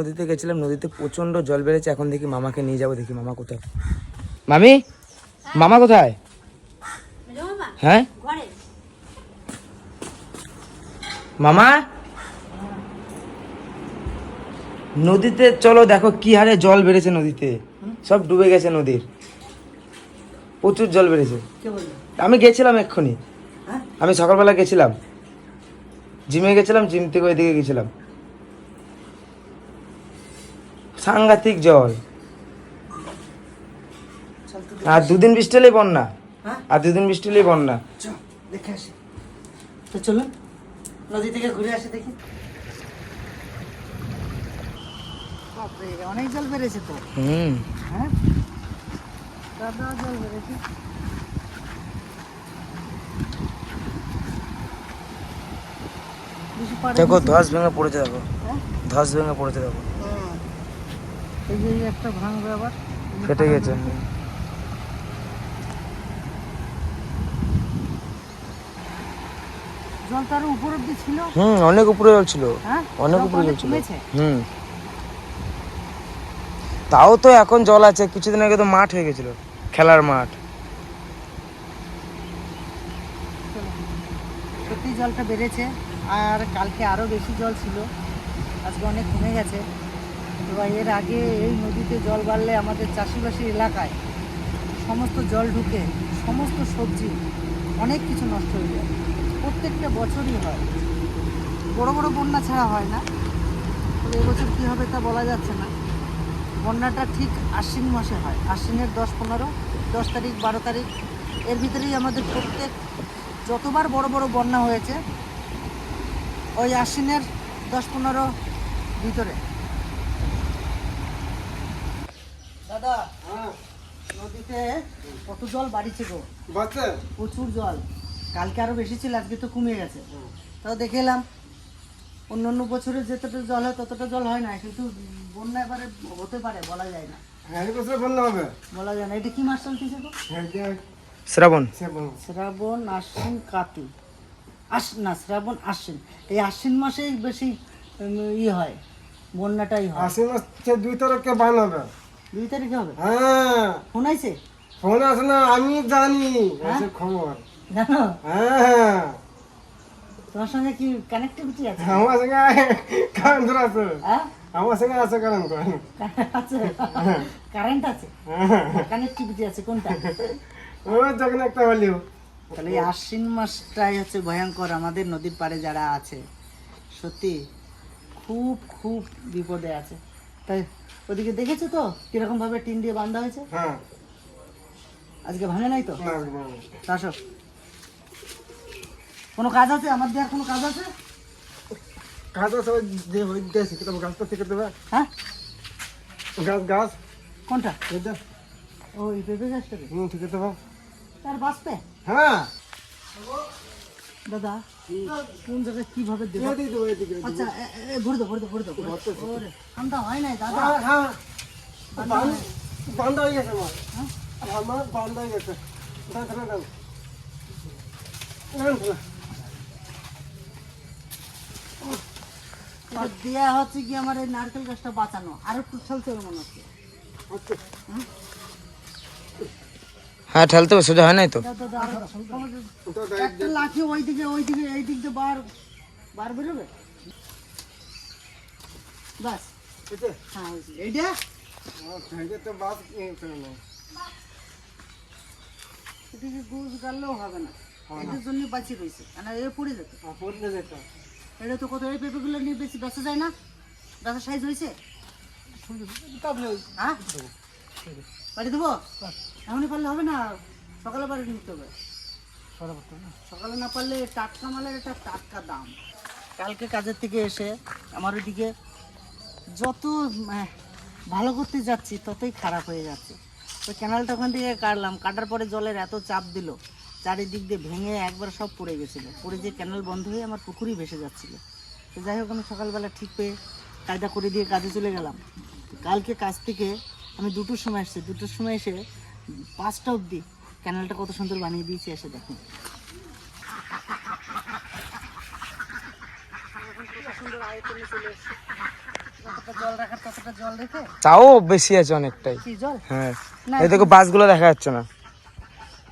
নদীতে গেছিলাম নদীতে প্রচণ্ড জল বেড়েছে এখন দেখি মামাকে নিয়ে যাব দেখি মামা কোথায়। মামি? মামা কোথায়? হ্যাঁ? মামা? নদীতে চলো দেখো কি হারে জল বেড়েছে নদীতে। সব ডুবে গেছে নদীর। প্রচুর জল বেড়েছে। আমি গেছিলাম এক্ষুনি। আমি সকালবেলা গেছিলাম। জিমে গেছিলাম জিম থেকে ওইদিকে গেছিলাম। সাংঘাতিক জল। আর দুদিন বৃষ্টি হলেই বন্যা। হ্যাঁ? আর দুদিন বৃষ্টি হলেই বন্যা। চল দেখে আসি। তো চলুন নদী থেকে ঘুরে আসি দেখি। অনেক জল বেড়েছে তো। হুম। হ্যাঁ? জল বেড়েছে। দেখো ধস ভেঙে পড়েছে দেখো। হ্যাঁ? ধস ভেঙে পড়েছে দেখো। হ্যাঁ। এই যে একটা ভাঙবে আবার ফেটে গেছে। জল তার উপর অব্দি ছিল? হুম অনেক উপরে জল ছিল। হ্যাঁ? অনেক উপরে জল ছিল। হুম। তাও তো এখন জল আছে কিছুদিন আগে তো মাঠ হয়ে গেছিল খেলার মাঠ। সত্যি জলটা বেড়েছে আর কালকে আরও বেশি জল ছিল। আজকে অনেক কমে গেছে। এবার এর আগে এই নদীতে জল বাড়লে আমাদের চাষিবাসী এলাকায় সমস্ত জল ঢুকে, সমস্ত সবজি, অনেক কিছু নষ্ট হয়ে যায়। প্রত্যেকটা বছরই হয়। বড় বড় বন্যা ছাড়া হয় না। তবে এবছর কী হবে তা বলা যাচ্ছে না। বন্যাটা ঠিক আশ্বিন মাসে হয়। আশ্বিনের দশ পনেরো, দশ তারিখ, বারো তারিখ। এর ভিতরেই আমাদের প্রত্যেক যতবার বড় বড় বন্যা হয়েছে, ওই আশ্বিনের দশ পনেরো ভিতরে। দাদা নদীতে কত জল বাড়িছে গো? প্রচুর জল। কালকে আরও বেশি ছিল আজকে তো কমে গেছে। তাও দেখে এলাম অন্য অন্য বছরে যতটা জল হয় ততটা জল হয় না কিন্তু বন্যা এবারে হতে পারে বলা যায় না। বলা যায় না। এটা কি মাস চলতেছে গো? শ্রাবণ। শ্রাবণ। আশ্বিন কাতি। আশ না শ্রাবণ আশ্বিন। এই আশ্বিন মাসেই বেশি ই হয় বন্যাটাই হয়। মাস দুই তারিখে বান হবে। দুই তারিখে হবে। হ্যাঁ। শোনাইছে ফোন আসে না আমি জানি। আছে খবর। জানো? হ্যাঁ তোমার সঙ্গে কি কানেক্টিভিটি আছে? আমার সঙ্গে কারেন্ট আছে। হ্যাঁ? আমার সঙ্গে আছে কারেন্ট আছে? কারেন্ট আছে? কানেক্টিভিটি আছে কোনটা? ও যখন একটা হলিও। তাহলে আশ্বিন মাসটাই হচ্ছে ভয়ঙ্কর আমাদের নদীর পাড়ে যারা আছে। সত্যি খুব খুব বিপদে আছে। তাই ওদিকে দেখেছ তো কীরকম ভাবে টিন দিয়ে বাঁধা হয়েছে? হ্যাঁ। আজকে ভাঙে নাই তো? আসো। কোনো কাজ আছে? আমার দেওয়ার কোনো কাজ আছে? গাছ আছে ওই যে ওই দিয়ে শিখে দেবো গাছটা শিখে দেবে? হ্যাঁ? গাছ গাছ। কোনটা? এই যে। ও এই পেঁপে গাছটাকে? হুম শিখে দেবো তার বাঁচবে? হ্যাঁ। দাদা কোন জায়গায় কীভাবে দেবো? আচ্ছা ভরে দাও ভরে দাও ভরে দাও ঠান্ডা হয় নাই দাদা। হ্যাঁ হ্যাঁ। হয়ে গেছে আমার। বান্ধা হয়ে গেছে। দাঁড়া এটা দেয়া হচ্ছে কি আমার এই নারকেল গাছটা বাঁচানো? আর একটু হবে মনে হচ্ছে। হ্যাঁ ঠেলতে হবে সোজা হয় নাই তো? দাও, দাও, দাও, আরও দাও, আমার তো একটা লাঠি ওই দিকে ওই দিকে এই দিক দিয়ে বার বার বেরোবে? বাস। হ্যাঁ এইটা তো বাস এদিকে গুজ গাড়লেও হবে না। এটার জন্য বাঁচি রয়েছে। আর এ পড়ে যেত। পড়লে যেত। এটা তো কত এই পেঁপেগুলো নিয়ে বেশি বেঁচে যায় না। গাছের সাইজ হয়েছে? হ্যাঁ? বাড়ি দেবো? এমনই পারলে হবে না, সকালে বাড়ি নিতে হবে। সকালে না পারলে টাটকা মালের একটা টাটকা দাম। কালকে কাজের থেকে এসে আমার ওইদিকে যত ভালো করতে যাচ্ছি, ততই খারাপ হয়ে যাচ্ছে। তো ক্যানালটা ওখান থেকে কাটলাম, কাটার পরে জলের এত চাপ দিল, চারিদিক দিয়ে ভেঙে একবার সব পড়ে গেছিল। পড়ে যে ক্যানাল বন্ধ হয়ে আমার পুকুরই ভেসে যাচ্ছিল। তো যাই হোক, আমি সকালবেলা ঠিক পেয়ে কায়দা করে দিয়ে কাজে চলে গেলাম। কালকে কাজ থেকে আমি দুটোর সময় এসেছি দুটোর সময় এসে পাঁচটা অবধি ক্যানেলটা কত সুন্দর বানিয়ে দিয়েছি এসে দেখুন তাও বেশি আছে অনেকটাই। হ্যাঁ। এই দেখো বাসগুলো দেখা যাচ্ছে না।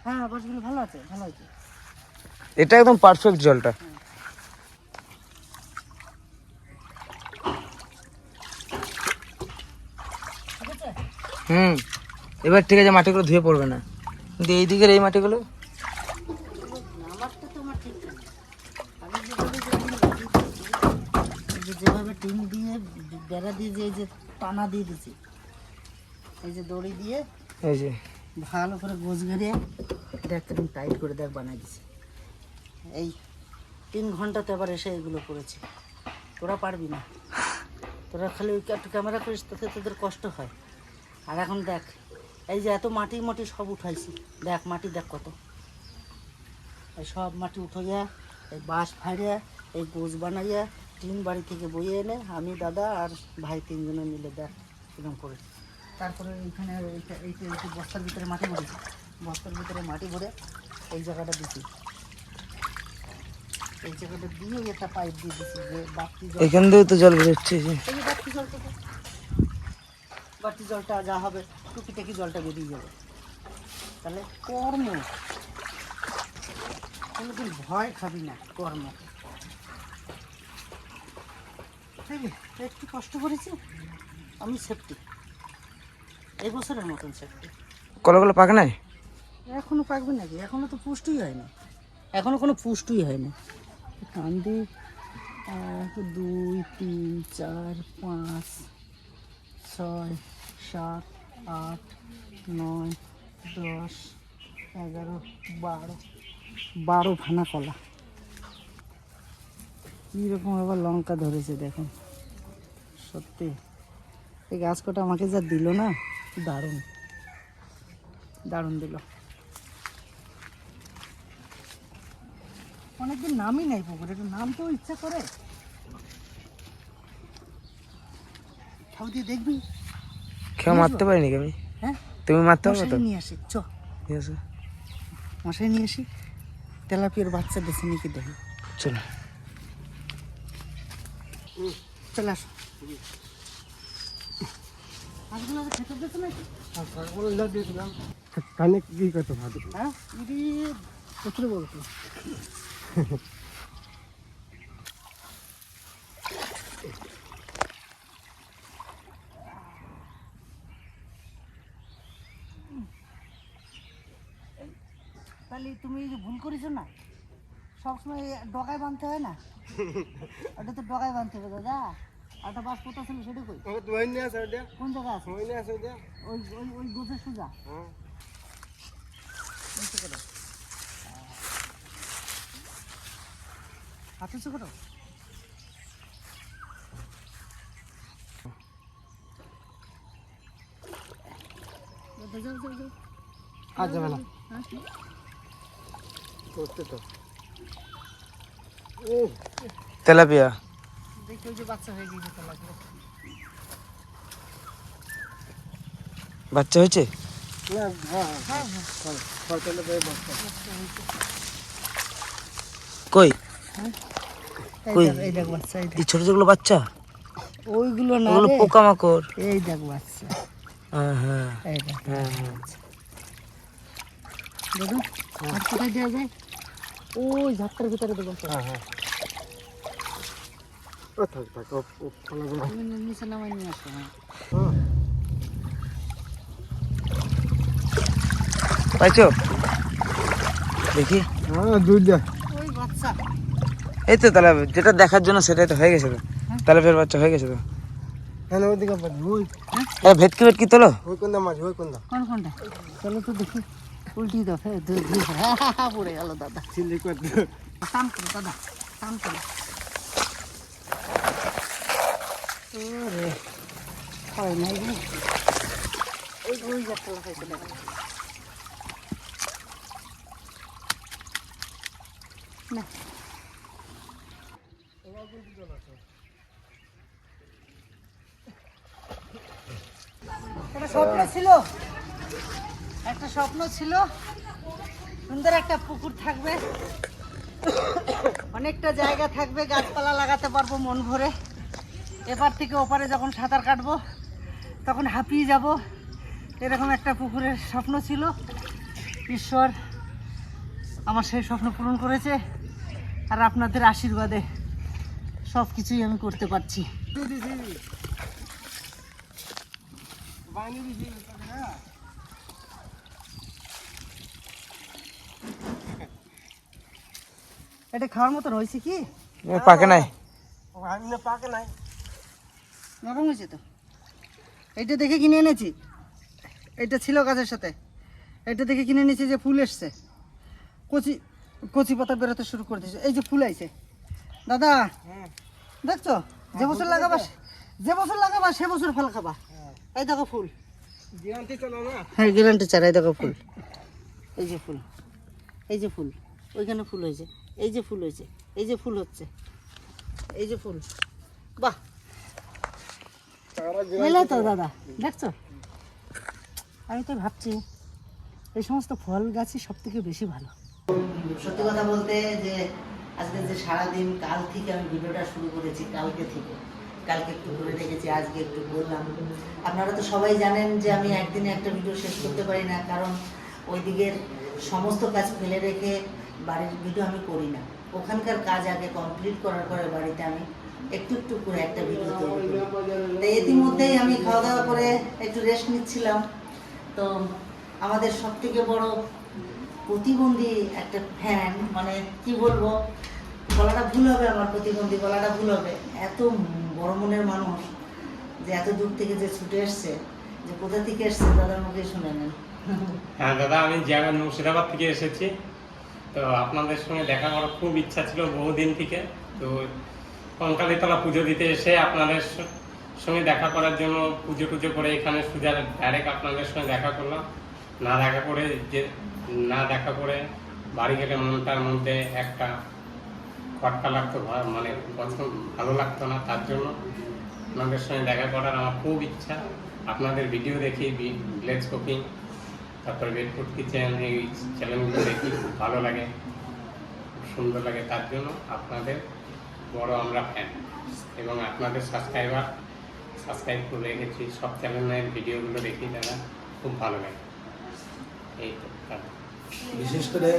হ্যাঁ বাসগুলো ভালো আছে ভালো আছে। এটা একদম পারফেক্ট জলটা ঠিক আছে হুম এবার ঠিক আছে মাটিগুলো ধুয়ে পড়বে না। কিন্তু এই দিকের এই মাটিগুলো? যেভাবে টিন দিয়ে বেড়া দিয়ে যে এই যে টানা দিয়ে দিছি এই যে দড়ি দিয়ে এই যে। ভালো করে গোছ ঘেরিয়ে দেখ কেমন টাইট করে দেখ বানাই দিছি। এই তিন ঘন্টাতে আবার এসে এগুলো করেছি। তোরা পারবি না। তোরা খালি ওই একটু ক্যামেরা করিস তাতে তোদের কষ্ট হয়। আর এখন দেখ এই যে এত মাটি মাটি সব উঠাইছি। দেখ মাটি দেখ কত। এই সব মাটি উঠাইয়া এই বাঁশ ফাড়িয়া এই গোছ বানাইয়া টিন বাড়ি থেকে বইয়ে এনে আমি দাদা আর ভাই তিনজনে মিলে দেখ এরকম করে। তারপরে এইখানে এইটা এইটা এইটা বস্তার ভিতরে মাটি ভরেছি। বস্তার ভিতরে মাটি ভরে এই জায়গাটা দিচ্ছি এই জায়গাটা দিয়ে একটা পাইপ দিয়ে দিছি যে জল এখান থেকেও তো জল বেরোচ্ছে এই। এই যে বাড়তি জলটা যা হবে টুকিটাকি জলটা বেরিয়ে যাবে। তাহলে কর্ম। কোনোদিন ভয় খাবি না কর্ম? একটু কষ্ট করেছি আমি সেফটি এই বছরের মতন সেফটি কলাগুলো পাক নাই? এখনও পাকবে নাকি? এখনও তো পুষ্টিই হয়নি। এখনও কোনো পুষ্টিই হয়নি। কান দিয়ে এক দুই তিন চার পাঁচ ছয়, সাত, আট, নয়, দশ, এগারো, বারো। বারো ফানা কলা। কীরকম আবার লঙ্কা ধরেছে দেখুন সত্যি। এই গাছ কটা আমাকে যা দিল না, দারুণ। দারুণ দিল। অনেকদিন নামই নাই পুকুরে, একটু নাম তো ইচ্ছা করে। খাও দিয়ে দেখবি? কেউ মারতে পারিনি আমি? হ্যাঁ? তুমি মারতে পারবে তো? নিয়ে আসি চ। ঠিক আছে। মশাই নিয়ে আসি। তেলাপিয়ার বাচ্চা বেছে নিয়ে কি দেখি। চলো। চলে আসো। নাকি? কানে কি করতে ভাবি? হ্যাঁ প্রচুর বলতো তাহলে তুমি এই যে ভুল করেছ না সবসময় ডগায় বাঁধতে হয় না? ওটা তো ডগায় বাঁধতে হবে দাদা। একটা বাস কোথা ছিল সেটা কই? কোন জায়গায় আছে? ওই ওই ওই গোছের সোজা? হ্যাঁ। হাতে যাও। আর যাবে না। হ্যাঁ? করতে তো। তেলাপিয়া। দেখি ওই যে বাচ্চা হয়ে গিয়েছে তো লাগবে বাচ্চা হয়েছে? না হ্যাঁ হ্যাঁ হ্যাঁ কই? কই? এই দেখ বাচ্চা এই দেখ। এই ছোট ছোটগুলো বাচ্চা? ওইগুলো না ওগুলো। পোকামাকড়। এই দেখ বাচ্চা। হ্যাঁ হ্যাঁ। হ্যাঁ হ্যাঁ। দাদু আর কোথায় দেওয়া যায়? ওই ঝাপটার ভিতরে দেবো হ্যাঁ হ্যাঁ। থাক থাক ও ও ফলগুলো তুমি নিচে নামাই নিয়ে আসো হ্যাঁ। হ্যাঁ পাইছো? দেখি। হ্যাঁ দুধ দে। ওই বাচ্চা। এই তো তাহলে যেটা দেখার জন্য সেটাই তো হয়ে গেছে তো। তাহলে ফের বাচ্চা হয়ে গেছে তো। হ্যাঁ ওদিকে ওই। এ ভেটকি ভেটকি তোলো। ওই কোনটা মাছ ওই কোনটা? কোন কোনটা? চলো তো দেখি। উল্টি দাও হ্যাঁ দু দুই পড়ে গেল দাদা। চিল্লি করতে টান করো দাদা টান করো। ওরে হয় না এগুলো ওই ওই যাত্রা লাগাইতে দেখো না। স্বপ্ন ছিল। একটা স্বপ্ন ছিল। সুন্দর একটা পুকুর থাকবে। অনেকটা জায়গা থাকবে, গাছপালা লাগাতে পারব মন ভরে। এপার থেকে ওপারে যখন সাঁতার কাটবো, তখন হাঁপিয়ে যাব। এরকম একটা পুকুরের স্বপ্ন ছিল। ঈশ্বর আমার সেই স্বপ্ন পূরণ করেছে আর আপনাদের আশীর্বাদে সব কিছুই আমি করতে পারছি। এটা খাওয়ার মতন হয়েছে কি? পাকে নাই। পাকে নাই। নরম হয়েছে তো। এইটা দেখে কিনে এনেছি। এটা ছিল গাছের সাথে। এটা দেখে কিনে এনেছি যে ফুল এসছে। কচি কচি পাতা বেরোতে শুরু করে দিয়েছে। এই যে ফুল আইছে। দাদা দেখছ? যে বছর লাগাবা যে বছর লাগাবা সে বছর ফল খাবা। এই দেখো ফুল। জিয়ান্তি চলো না। হ্যাঁ গ্যারান্টি চার এই দেখো ফুল। এই যে ফুল। এই যে ফুল। ওইখানে ফুল হয়েছে। এই যে ফুল হয়েছে এই যে ফুল হচ্ছে এই যে ফুল। বাহ! বুঝলে তো দাদা দেখছ? আমি তো ভাবছি এই সমস্ত ফল গাছই সব থেকে বেশি ভালো। সত্যি কথা বলতে যে আজকে যে সারাদিন কাল থেকে আমি ভিডিওটা শুরু করেছি কালকে থেকে। কালকে একটু ঘুরে রেখেছি আজকে একটু বললাম। আপনারা তো সবাই জানেন যে আমি একদিনে একটা ভিডিও শেষ করতে পারি না কারণ ওই দিকের সমস্ত কাজ ফেলে রেখে বাড়ির ভিডিও আমি করি না। ওখানকার কাজ আগে কমপ্লিট করার পরে বাড়িতে আমি একটু একটু করে একটা ভিডিও তৈরি করি। ইতিমধ্যেই আমি খাওয়া দাওয়া করে একটু রেস্ট নিচ্ছিলাম। তো আমাদের সব থেকে বড় প্রতিবন্ধী একটা ফ্যান মানে কি বলব গলাটা ভুল হবে আমার প্রতিবন্ধী গলাটা ভুল হবে। এত বড় মনের মানুষ যে এত দূর থেকে যে ছুটে এসছে, যে কোথা থেকে এসছে, দাদার মুখে শুনে নেন। হ্যাঁ দাদা, আমি মুর্শিদাবাদ থেকে এসেছি। তো আপনাদের সঙ্গে দেখা করার খুব ইচ্ছা ছিল বহুদিন থেকে। তো কঙ্কালীতলা পুজো দিতে এসে আপনাদের সঙ্গে দেখা করার জন্য পুজো টুজো করে এখানে সুজা ডাইরেক্ট আপনাদের সঙ্গে দেখা করলাম। না দেখা করে যে, না দেখা করে বাড়ি গেলে মনটার মধ্যে একটা খটকা লাগতো মানে পছন্দ, ভালো লাগতো না তার জন্য। আপনাদের সঙ্গে দেখা করার আমার খুব ইচ্ছা। আপনাদের ভিডিও দেখি ভিলেজ কুকিং তারপরে বেডফুড চ্যানেল এই চ্যানেলগুলো দেখি খুব ভালো লাগে, খুব সুন্দর লাগে। তার জন্য আপনাদের বড় আমরা ফ্যান এবং আপনাদের সাবস্ক্রাইবার সাবস্ক্রাইব করে রেখেছি। সব চ্যানেলের ভিডিওগুলো দেখি তারা খুব ভালো লাগে। এই তো বিশেষ করে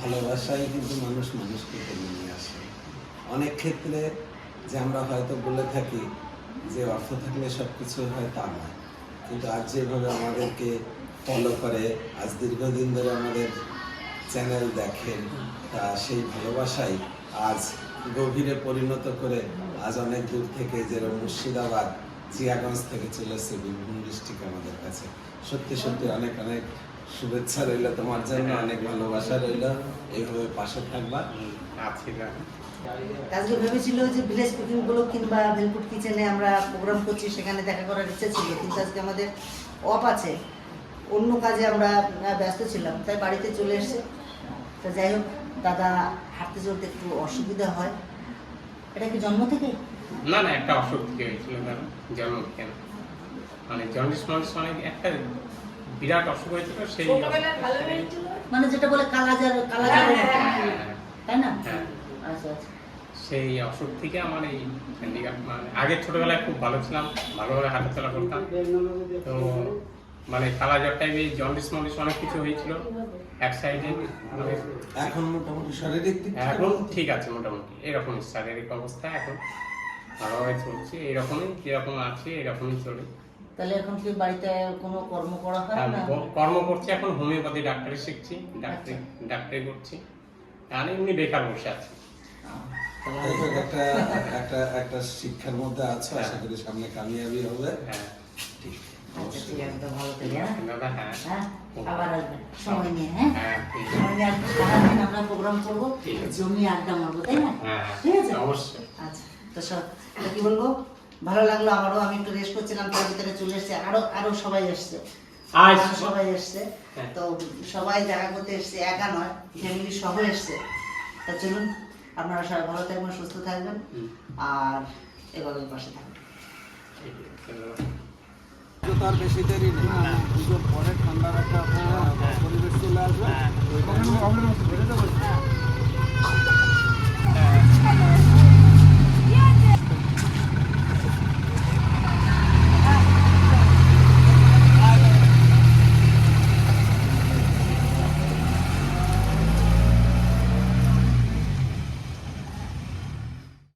ভালোবাসাই কিন্তু মানুষ মানুষকে টেনে নিয়ে আসে। অনেক ক্ষেত্রে যে আমরা হয়তো বলে থাকি যে অর্থ থাকলে সব কিছু হয় তা নয়। কিন্তু আজ যেভাবে আমাদেরকে ফলো করে, আজ দীর্ঘদিন ধরে আমাদের চ্যানেল দেখেন, তা সেই ভালোবাসাই আজ গভীরে পরিণত করে আজ অনেক দূর থেকে যেরকম মুর্শিদাবাদ, জিয়াগঞ্জ থেকে চলে এসছে বীরভূম ডিস্ট্রিক্ট আমাদের কাছে। সত্যি সত্যি অনেক অনেক শুভেচ্ছা রইল তোমার জন্য, অনেক ভালোবাসা রইল। এইভাবে পাশে থাকবা। আছি আজকে ভেবেছিল যে ভিলেজ কুকিংগুলো কিংবা ভেলপুট কিচেনে আমরা প্রোগ্রাম করছি সেখানে দেখা করার ইচ্ছা ছিল কিন্তু আজকে আমাদের অফ আছে। অন্য কাজে আমরা ব্যস্ত ছিলাম তাই বাড়িতে চলে এসেছে। তো যাই হোক দাদা হাঁটতে চলতে একটু অসুবিধা হয়। এটা কি জন্ম থেকে? না না একটা অসুখ থেকে হয়েছিল দাদা জন্ম থেকে মানে জন্ডিস মন্ডিস মানে একটা বিরাট অসুখ হয়েছিল সেই মানে যেটা বলে কালাজার কালাজার হ্যাঁ, তাই না? হ্যাঁ। আচ্ছা আচ্ছা। সেই অসুখ থেকে আমার এই হ্যান্ডিক্যাপ মানে আগে ছোটবেলায় খুব ভালো ছিলাম ভালোভাবে হাঁটাচলা করতাম। তো মানে কালা জ্বর টাইপে জন্ডিস মন্ডিস অনেক কিছু হয়েছিল এক সাইডে মানে এখন মোটামুটি শারীরিক এখন ঠিক আছে মোটামুটি এরকম শারীরিক অবস্থা এখন। ভালোভাবে চলছে এরকমই যেরকম আছে এরকমই চলে। তাহলে এখন কি বাড়িতে কোনো কর্ম করা হয় না? কর্ম করছি এখন হোমিওপ্যাথি ডাক্তারি শিখছি ডাক্তারি ডাক্তারি করছি। আর এমনি বেকার বসে আছি। একটা একটা একটা শিক্ষার মধ্যে আছো আশা করি সামনে কামিয়াবি হবে। হ্যাঁ। ঠিক। হ্যাঁ হ্যাঁ। হ্যাঁ হ্যাঁ? হ্যাঁ আমরা প্রোগ্রাম করব ঠিক আড্ডা মারবো তাই না? হ্যাঁ ঠিক আছে? অবশ্যই। আচ্ছা তো সব তো কি বলব? ভালো লাগল আমারও আমি একটু রেস্ট করছিলাম তার ভিতরে চলে এসছে আরও আরও সবাই এসছে। আজ আরও সবাই এসছে। হ্যাঁ। তো সবাই দেখা করতে এসছে একা নয় ফ্যামিলি সহ এসছে। তা চলুন আপনারা সবাই ভালো থাকবেন সুস্থ থাকবেন। আর এভাবে পাশে থাকবেন। তার বেশি দেরি নেই। পুজোর পরে ঠান্ডা রাখা পরিবেশ চলে আসবে। হ্যাঁ।